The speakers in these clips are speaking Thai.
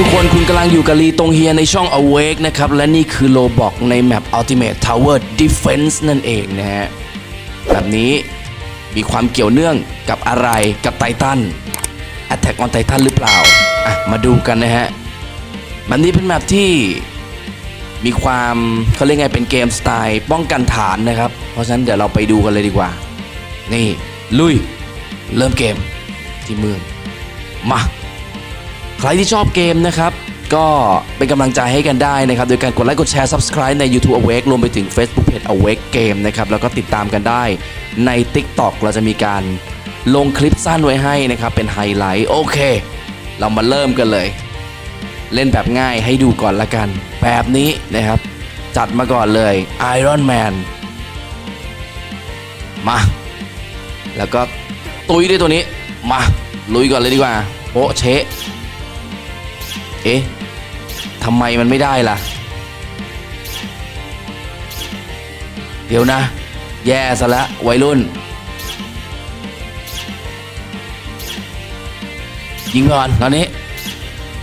ทุกคนคุณกำลังอยู่กับลีตรงเฮียในช่อง Awake นะครับ และนี่คือโลบอกในแมป Ultimate Tower Defense นั่นเองนะฮะ แบบนี้มีความเกี่ยวเนื่องกับอะไรกับไททัน Attack on Titan หรือเปล่า อะ มาดูกันนะฮะ แบบนี้เป็นแมปที่มีความเขาเรียกไงเป็นเกมสไตล์ป้องกันฐานนะครับ เพราะฉะนั้นเดี๋ยวเราไปดูกันเลยดีกว่า นี่ ลุย เริ่มเกมที่เมืองมา ใครที่ชอบเกมนะครับ ก็เป็นกำลังใจให้กันได้นะครับ โดยการกดไลค์กดแชร์ Subscribe ใน YouTube Awake รวมไปถึง Facebook Page Awake Game นะครับ แล้วก็ติดตามกันได้ใน TikTok เราจะมีการลงคลิปสั้นไว้ให้นะครับ เป็นไฮไลท์โอเค เรามาเริ่มกันเลย เล่นแบบง่ายให้ดูก่อนละกัน แบบนี้นะครับ จัดมาก่อนเลย Iron Man มา แล้วก็ตุยด้วยตัวนี้ มา ลุยก่อนเลยดีกว่าโอเชะ เอ๊ะทำไมมันไม่ได้ล่ะ เดี๋ยวนะ แย่ซะละวัยรุ่น ยิงก่อนตอนนี้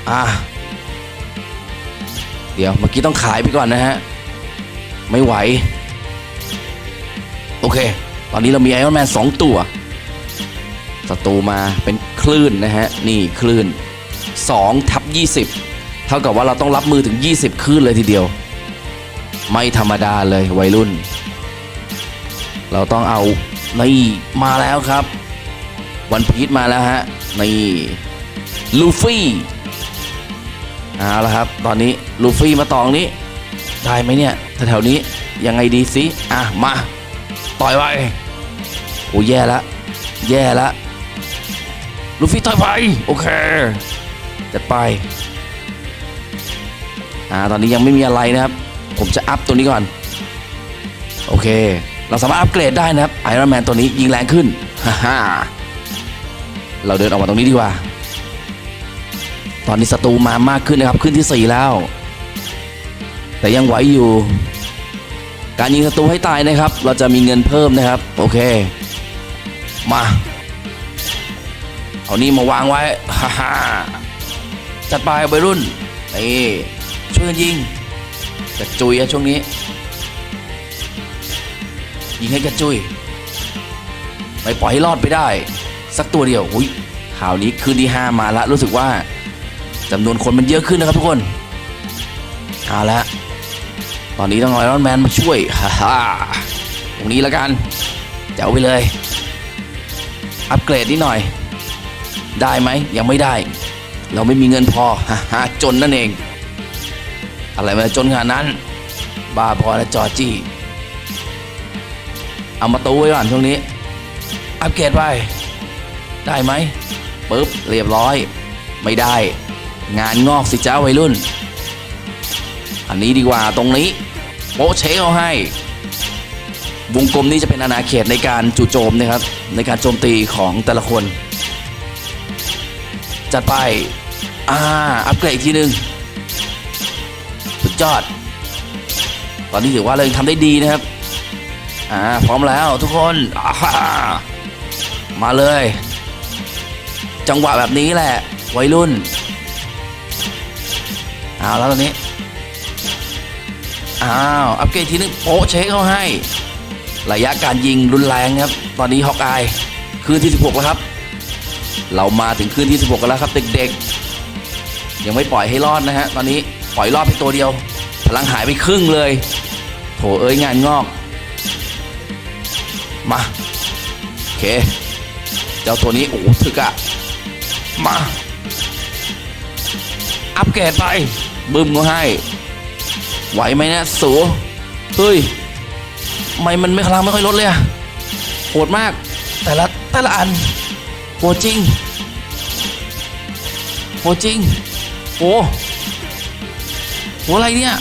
อ่า เดี๋ยวเมื่อกี้ต้องขายไปก่อนนะฮะ ไม่ไหว โอเค ตอนนี้เรามีไอรอนแมนสองตัวศัตรูมาเป็นคลื่นนะฮะ นี่คลื่น 2ทับ20 เท่ากับว่าเราต้องรับมือถึง 20 คลื่นเลยทีเดียว ไม่ธรรมดาเลยวัยรุ่น เราต้องเอานี่มาแล้วครับ วันพีชมาแล้วฮะนี่ลูฟี่เอาละครับ ตอนนี้ลูฟี่มาตองนี้ ได้ไหมเนี่ยแถวๆนี้ยังไงดีสิอะมา ต่อยไว้โอ้แย่ละ แย่ละลูฟี่ต่อยไป โอเค จัดไป อ่า ตอนนี้ยังไม่มีอะไรนะครับ ผมจะอัพตัวนี้ก่อน โอเค เราสามารถอัปเกรดได้นะครับไอรอนแมนตัวนี้ยิงแรงขึ้น ฮ่าฮเราเดินออกมาตรงนี้ดีกว่า ตอนนี้ศัตรูมามากขึ้นนะครับ ขึ้นที่ 4 แล้ว แต่ยังไหวอยู่ การยิงศัตรูให้ตายนะครับ เราจะมีเงินเพิ่มนะครับ โอเค มา เอานี่มาวางไว้ ฮ่าฮ่า จัดไปวัยรุ่นนี่ช่วยกันยิงกระจุยอะช่วงนี้ ยิงให้กระจุย ไม่ปล่อยให้รอดไปได้ สักตัวเดียวอุ้ยข่าวนี้คืนที่ 5 มาละรู้สึกว่าจำนวนคนมันเยอะขึ้นนะครับทุกคนเอาละตอนนี้ต้องไอรอนแมนมาช่วยฮ่าฮ่าตรงนี้แล้วกันเจ๋วไปเลย อัปเกรดนิดหน่อย ได้ไหมยังไม่ได้ เราไม่มีเงินพอฮ่าจนนั่นเอง อะไรมาจนขนาดนั้น บ้าพอแล้วจอจี้ เอามาตู้ไว้ก่อนช่วงนี้ อัปเกรดไป ได้ไหมปึ๊บเรียบร้อย ไม่ได้ งานงอกสิจ้าวัยรุ่น อันนี้ดีกว่าตรงนี้ โป๊ะเชคเอาให้ วงกลมนี้จะเป็นอาณาเขตในการจู่โจมนะครับ ในการโจมตีของแต่ละคนจัดไป อ่า อัปเกรดอีกทีหนึ่งสุดยอด ตอนนี้ถือว่าเรายังทำได้ดีนะครับ อ่า พร้อมแล้วทุกคนามาเลย จังหวะแบบนี้แหละ วัยรุ่น เอาแล้วตอนนี้ อ้าว อัปเกรดทีนึงโป๊ะเช็คเขาให้ ระยะการยิงรุนแรงครับ ตอนนี้ฮอกอายคืนที่ 16 แล้วครับ เรามาถึงคืนที่ 16 กันแล้วครับเด็กๆ ยังไม่ปล่อยให้รอดนะฮะตอนนี้ปล่อยรอดไปตัวเดียว พลังหายไปครึ่งเลย โถเอ้ยงานงอก มาโอเค เจ้าตัวนี้โอ้ถึกอะมา อัปเกรดไปบึ้มก็ให้ ไหวไหมเนี่ยสูเฮ้ยไม่มันไม่พลังไม่ค่อยลดเลยอะโหดมาก แต่ละแต่ละอันโหดจริงโหดจริง โอ้โหอะไรเนี่ย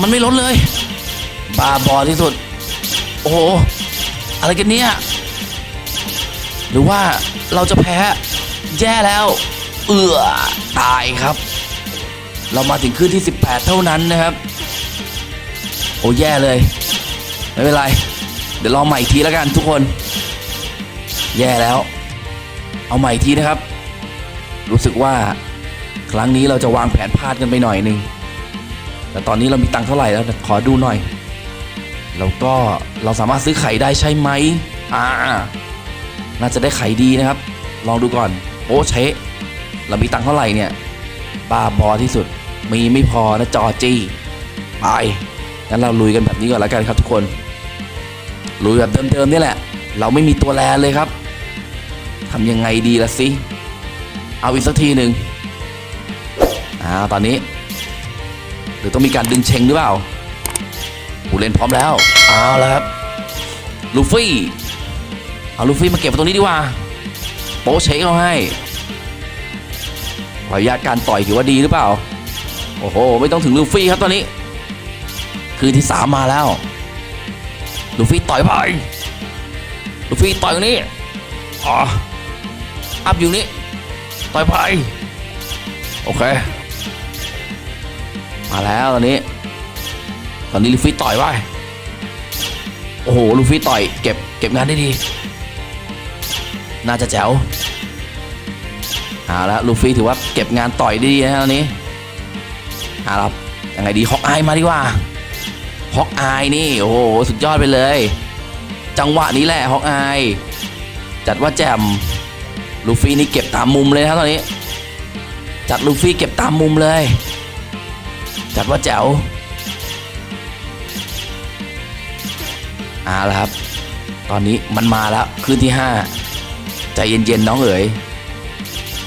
มันไม่ลดเลย บาบอที่สุด โอ้โห อะไรกันเนี่ย หรือว่าเราจะแพ้ แย่แล้ว เอือตายครับ เรามาถึงคืนที่ 18 เท่านั้นนะครับ โอ้แย่เลย ไม่เป็นไร เดี๋ยวลองใหม่อีกทีแล้วกันทุกคน แย่แล้ว เอาใหม่อีกทีนะครับ รู้สึกว่า ครั้งนี้เราจะวางแผนพลาดกันไปหน่อยหนึ่งแต่ตอนนี้เรามีตังค์เท่าไหร่แล้วขอดูหน่อย แล้วก็เราสามารถซื้อไข่ได้ใช่ไหมอ่าน่าจะได้ไข่ดีนะครับ ลองดูก่อนโอ้เชะเรามีตังค์เท่าไหร่เนี่ยบ้าบอที่สุดมีไม่พอนะจอจี้ไปงั้นเราลุยกันแบบนี้ก่อนแล้วกันครับทุกคนลุยแบบเดิมๆนี่แหละ เราไม่มีตัวแลนเลยครับทำยังไงดีล่ะสิเอาอีกสักทีหนึ่ง อ่าตอนนี้ หรือต้องมีการดึงเชงหรือเปล่าผู้เล่นพร้อมแล้วเอาแล้วครับลูฟี่เอาลูฟี่มาเก็บตรงนี้ดีกว่าโป๊ะเชคเขาให้ระยะการต่อยถือว่าดีหรือเปล่า โอ้โห ไม่ต้องถึงลูฟี่ครับตอนนี้ คืนที่สามมาแล้ว ลูฟี่ต่อยไปลูฟี่ต่อยตรงนี้อ๋ออัพอยู่นี่ต่อยไป โอเค มาแล้วตอนนี้ ตอนนี้ลูฟี่ต่อยไปโอ้โหลูฟี่ต่อยเก็บเก็บงานได้ดี น่าจะแจ๋วเอาละลูฟี่ถือว่าเก็บงานต่อยได้ดีนะตอนนี้เอาละยังไงดีฮอกอายมาดีกว่าฮอกอายนี่โอ้โหสุดยอดไปเลย จังหวะนี้แหละฮอกอายจัดว่าแจ่มลูฟี่นี่เก็บตามมุมเลยนะตอนนี้ จัดลูฟี่เก็บตามมุมเลย จัดว่าแจ๋วเอาละครับ ตอนนี้มันมาแล้วคืนที่ห้าใจเย็นๆน้องเอ๋ย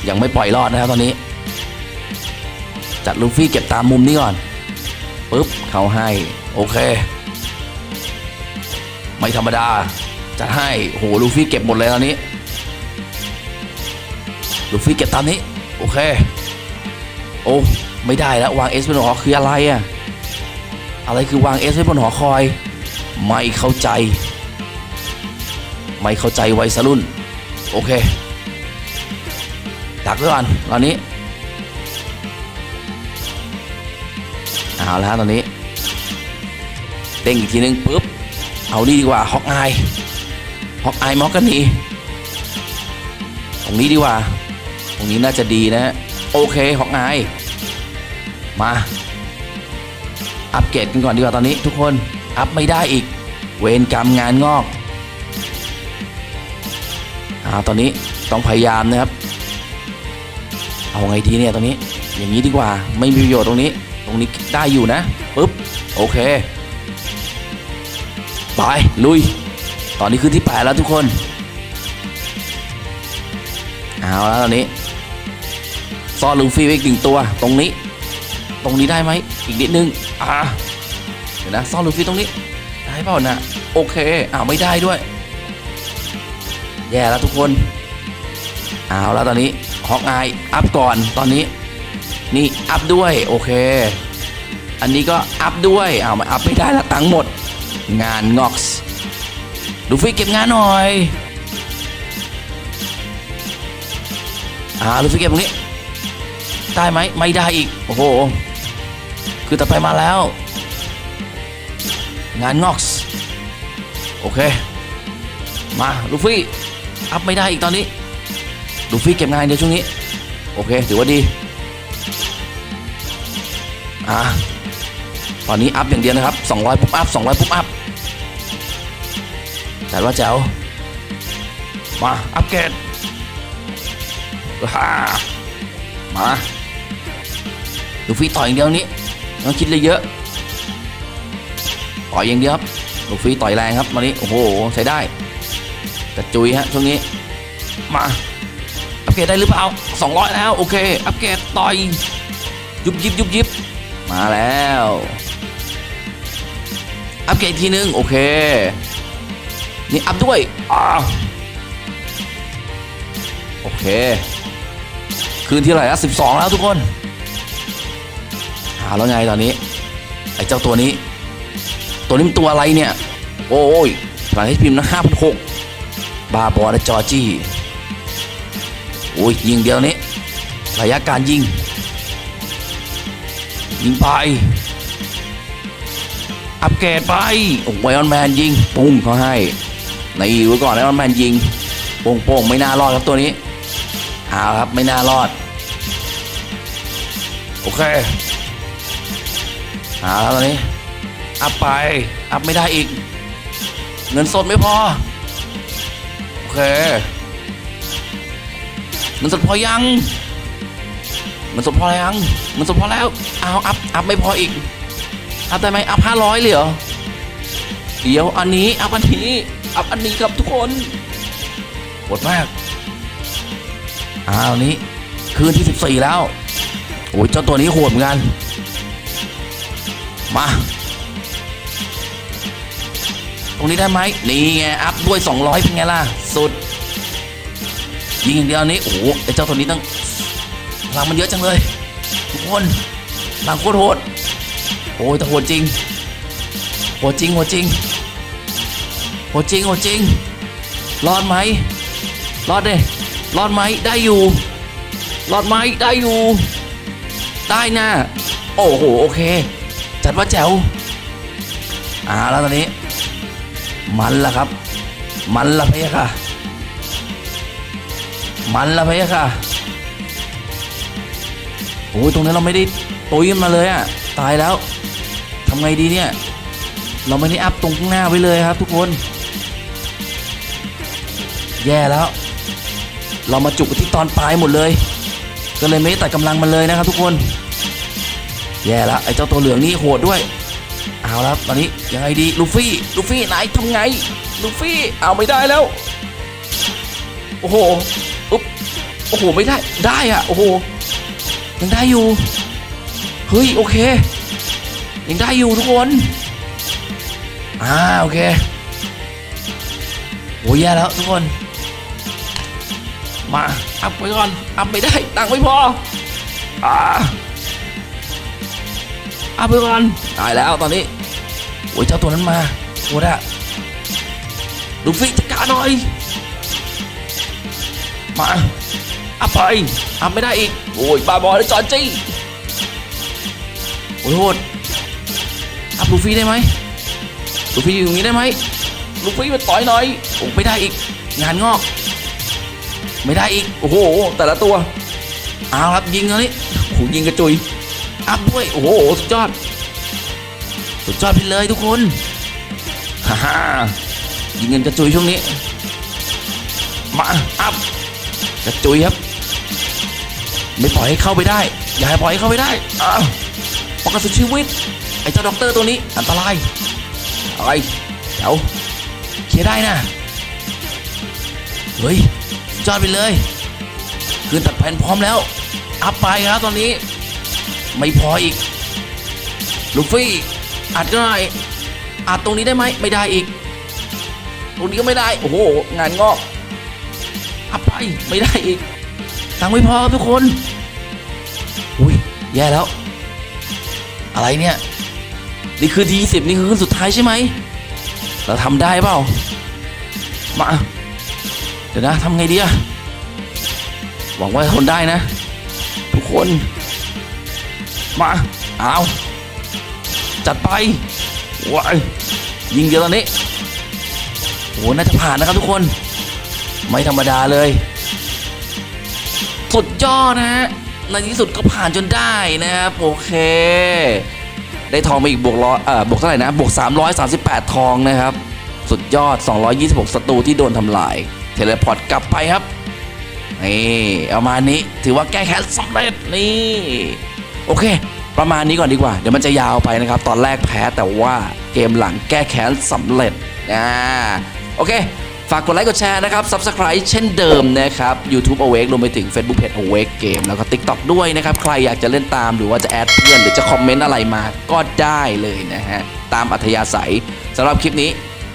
ยังไม่ปล่อยรอดนะครับตอนนี้ จัดลูฟี่เก็บตามมุมนี้ก่อนปุ๊บเขาให้โอเค ไม่ธรรมดา จัดให้โอ้โหลูฟี่เก็บหมดเลยตอนนี้ลูฟี่เก็บตามนี้ โอเค โอ้ ไม่ได้แล้ววางเอสบนหอคืออะไรอะอะไรคือวางเอสไว้บนหอคอย ไม่เข้าใจ ไม่เข้าใจวัยรุ่น โอเคดักไว้ก่อนตอนนี้เอาแล้วฮะตอนนี้เด้งอีกทีนึงปุ๊บ เอานี่ดีกว่าฮอกอายฮอกอายมอกกันนีตรงนี้ดีกว่า ตรงนี้น่าจะดีนะฮะโอเคฮอกอาย มา อัปเกรดกันก่อนดีกว่าตอนนี้ทุกคน อัพไม่ได้อีก เวรกรรมงานงอกอ่าตอนนี้ต้องพยายามนะครับ เอาไงดีเนี่ยตรงนี้ อย่างนี้ดีกว่า ไม่มีประโยชน์ตรงนี้ ตรงนี้ได้อยู่นะปึ๊บ โอเค ไป ลุย ตอนนี้ขึ้นที่แปดแล้วทุกคน เอาแล้วตอนนี้ ซ่อนลูฟี่ไว้อีกหนึ่งตัว ตรงนี้ ตรงนี้ได้ไหมอีกนิดนึงอ่าเดี๋ยวนะซ่อนลูฟี่ตรงนี้ได้เปล่านะโอเคอ้าวไม่ได้ด้วย แย่แล้วทุกคนเอาแล้วตอนนี้ฮอกอายอัพก่อนตอนนี้ นี่อัพด้วยโอเค อันนี้ก็อัพด้วยอ้าวมาอัพไม่ได้ละตังค์หมด งานงอกส์ลูฟี่เก็บงานหน่อยอ่าลูฟี่เก็บตรงนี้ ได้ไหมไม่ได้อีก โอ้โห คือต่อไปมาแล้ว งานงอกส์โอเค มาลูฟี่ อัพไม่ได้อีกตอนนี้ลูฟี่เก็บงานเดียวช่วงนี้ โอเค ถือว่าดี อ่า ตอนนี้อัพอย่างเดียวนะครับ 200 ปุ๊บอัพ 200 ปุ๊บอัพแต่ว่าแจ๋วมา อัพเกรดฮ่ามา ลูฟี่ต่อยอย่างเดียวนี้ ต้องคิดเลยเยอะ ต่อยอย่างเดียวครับลูฟี่ต่อยแรงครับวันนี้ โอ้โห ใช้ได้กระจุยฮะช่วงนี้ มา อัปเกรดได้หรือเปล่า 200 แล้ว โอเค อัปเกรดต่อย ยุบยิบยุบยิบ มาแล้ว อัปเกรดอีกทีนึง โอเค นี่อัพด้วย อ้าว โอเค คืนที่เท่าไหร่ละ12 แล้วทุกคน หาแล้วไงตอนนี้ ไอ้เจ้าตัวนี้ ตัวนี้มันตัวอะไรเนี่ย โอ้ยพลังให้พิมพ์นะ5,600บาบอนะจอจี้โอ้ยยิงเดียวนี้ระยะการยิง ยิงไป อัปเกรดไปโอ้ไอออนแมนยิงปุ้งเขาให้ในไว้ก่อนไอออนแมนยิงโป่งโป่งไม่น่ารอดครับตัวนี้เอาครับไม่น่ารอด โอเค เอาแล้วตอนนี้อัพไป อัพไม่ได้อีก เงินสดไม่พอ โอเค เงินสดพอยัง เงินสดพอยัง เงินสดพอแล้ว เอาอัพ อัพไม่พออีก อัพได้ไหมอัพห้าร้อยเลยเหรอ เดี๋ยวอันนี้ อัพอันนี้ อัพอันนี้ครับทุกคนโหดมากอ้าวนี้ คืนที่ 14 แล้ว โอ้ยเจ้าตัวนี้โหดเหมือนกัน มา ตรงนี้ได้ไหมนี่ไงอัพด้วย 200 เป็นไงล่ะ สุด ยิงอย่างเดียวนี้ โอ้โหไอ้เจ้าตัวนี้ตั้งพลังมันเยอะจังเลย ทุกคนพลังโคตรโหดโอ้ยแต่โหดจริงโหดจริงโหดจริงโหดจริงโหดจริงรอดไหมรอดเด้รอดไหมได้อยู่รอดไหมได้อยู่ ได้นะโอ้โห โอเค จัดว่าแจ๋วอ่าแล้วตอนนี้ มันละครับ มันละเพค่ะ มันละเพค่ะโอ้ยตรงนี้เราไม่ได้ตุยมาเลยอะตายแล้วทำไงดีเนี่ย เราไม่ได้อัพตรงข้างหน้าไว้เลยครับ ทุกคน แย่แล้ว เรามาจุกที่ตอนปลายหมดเลย ก็เลยไม่ได้ตัดกำลังมันเลยนะครับทุกคน แย่แล้วไอ้เจ้าตัวเหลืองนี่โหดด้วย เอาล้วตอนนี้ยังไงดีลูฟี่ลูฟี่ไหนทำไงลูฟี่เอาไม่ได้แล้ว โอ้โหอุ๊บโอ้โหไม่ได้ได้อะโอ้โหยังได้อยู่เฮ้ยโอเคยังได้อยู่ทุกคนอ่าโอเคโอ้ยแย่แล้วทุกคนมาอัพไว้ก่อนอัพไม่ได้ตังค์ไม่พออ่า อัพไปก่อนตายแล้วตอนนี้โอ้ยเจ้าตัวนั้นมาโอ้ดะลูฟี่จัดการหน่อย มาอัพไปอัพไม่ได้อีก โอ้ยบาบอเลยจอนจี้โอ้ยโหดอัพลูฟี่ได้ไหมลูฟี่อยู่ตรงนี้ได้ไหมลูฟี่มาต่อยหน่อยโอ้ไม่ได้อีก งานงอก ไม่ได้อีก โอ้โห แต่ละตัว เอาครับยิงแล้วนี่โอ้ยิงกระจุย อัพด้วย โอ้โห สุดยอด สุดยอดไปเลยทุกคน ฮ่าฮ่ายิงเงินกระจุยช่วงนี้ มา อัพ กระจุยครับ ไม่ปล่อยให้เข้าไปได้ อย่าให้ปล่อยให้เข้าไปได้ อ้าวป้องกันสุดชีวิต ไอ้เจ้าด็อกเตอร์ตัวนี้ อันตรายอะไรเดี๋ยวเคลียร์ได้นะเฮ้ยจอดไปเลย คืนตัดแผ่นพร้อมแล้ว อัพไปครับตอนนี้ ไม่พออีก ลูฟี่อัดก็ได้อัดตรงนี้ได้ไหมไม่ได้อีก ตรงนี้ก็ไม่ได้ โอ้โห งานงอกอัพไปไม่ได้อีก ตังไม่พอทุกคน อุ้ยแย่แล้ว อะไรเนี่ย นี่คือทีสิบนี่คือขึ้นสุดท้ายใช่ไหม เราทำได้เปล่า มา เดี๋ยวนะทำไงดีอะหวังว่าทนได้นะ ทุกคน มาเอาจัดไปว้ายยิงเดียวตอนนี้โหน่าจะผ่านนะครับทุกคน ไม่ธรรมดาเลย สุดยอดนะฮะในที่สุดก็ผ่านจนได้นะครับ โอเค ได้ทองมาอีกบวกร้อยเอ่อบวกเท่าไหร่นะ บวก 338 ทองนะครับ สุดยอด 226ศัตรูที่โดนทำลาย เทเลพอร์ตกลับไปครับนี่เอามานี้ถือว่าแก้แค้นสำเร็จนี่ โอเค ประมาณนี้ก่อนดีกว่า เดี๋ยวมันจะยาวไปนะครับ ตอนแรกแพ้แต่ว่าเกมหลังแก้แค้นสำเร็จนะโอเค ฝากกดไลค์กดแชร์นะครับ Subscribe เช่นเดิมนะครับ YouTube Awake รวมไปถึง Facebook Page Awake Game แล้วก็ TikTok ด้วยนะครับ ใครอยากจะเล่นตามหรือว่าจะแอดเพื่อนหรือจะคอมเมนต์อะไรมาก็ได้เลยนะฮะ ตามอัธยาศัยสำหรับคลิปนี้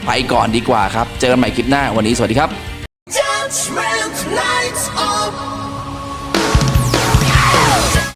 ไปก่อนดีกว่าครับ เจอกันใหม่คลิปหน้าวันนี้สวัสดีครับ Judgment lights up